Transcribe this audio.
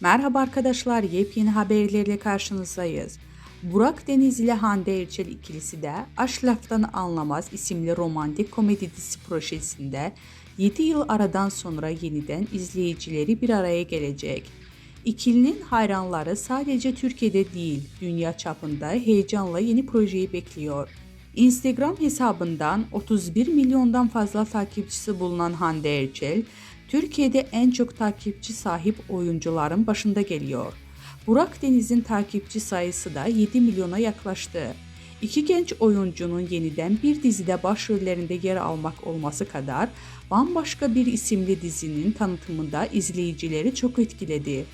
Merhaba arkadaşlar, yepyeni haberlerle karşınızdayız. Burak Deniz ile Hande Erçel ikilisi de Aşk Laftan Anlamaz isimli romantik komedi dizisi projesinde 7 yıl aradan sonra yeniden izleyicileri bir araya gelecek. İkilinin hayranları sadece Türkiye'de değil, dünya çapında heyecanla yeni projeyi bekliyor. Instagram hesabından 31 milyondan fazla takipçisi bulunan Hande Erçel, Türkiye'de en çok takipçi sahip oyuncuların başında geliyor. Burak Deniz'in takipçi sayısı da 7 milyona yaklaştı. İki genç oyuncunun yeniden bir dizide başrollerinde yer almak olması kadar bambaşka bir isimli dizinin tanıtımında izleyicileri çok etkiledi.